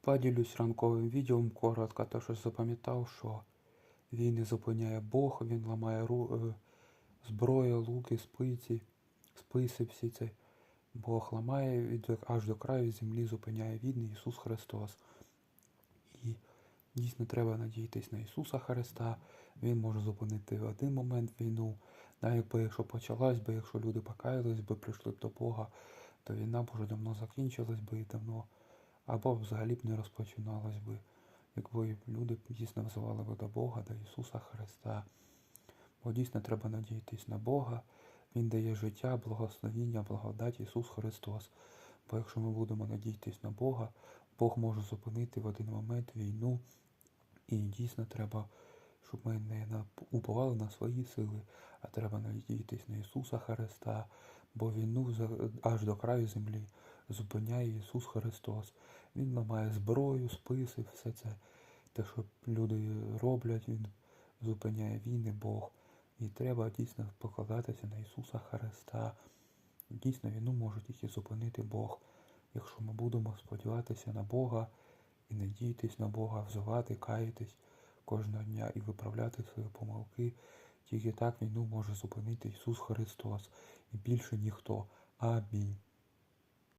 Поділюсь ранковим відео коротко, то що запам'ятав, що війни зупиняє Бог, він ламає ру... зброю, луки, спиці, списи всі це. Бог ламає від... аж до краю землі зупиняє війни Ісус Христос. І дійсно треба надіятись на Ісуса Христа. Він може зупинити в один момент війну. Навіть якби якщо почалась би, якщо люди покаялись би, прийшли б до Бога, то війна б уже давно закінчилась би і давно. Або взагалі б не розпочиналась би, якби люди дійсно взивали би до Бога, до Ісуса Христа. Бо дійсно треба надіятись на Бога. Він дає життя, благословіння, благодать Ісус Христос. Бо якщо ми будемо надіятись на Бога, Бог може зупинити в один момент війну. І дійсно треба, щоб ми не уповали на свої сили, а треба надіятись на Ісуса Христа, бо війну аж до краю землі зупиняє Ісус Христос. Він ламає зброю, списи, все це. Те, що люди роблять, Він зупиняє війни Бог. І треба дійсно покладатися на Ісуса Христа. Дійсно, війну може тільки зупинити Бог. Якщо ми будемо сподіватися на Бога і надіятись на Бога, взивати, каятись кожного дня і виправляти свої помилки, тільки так війну може зупинити Ісус Христос і більше ніхто. Амінь.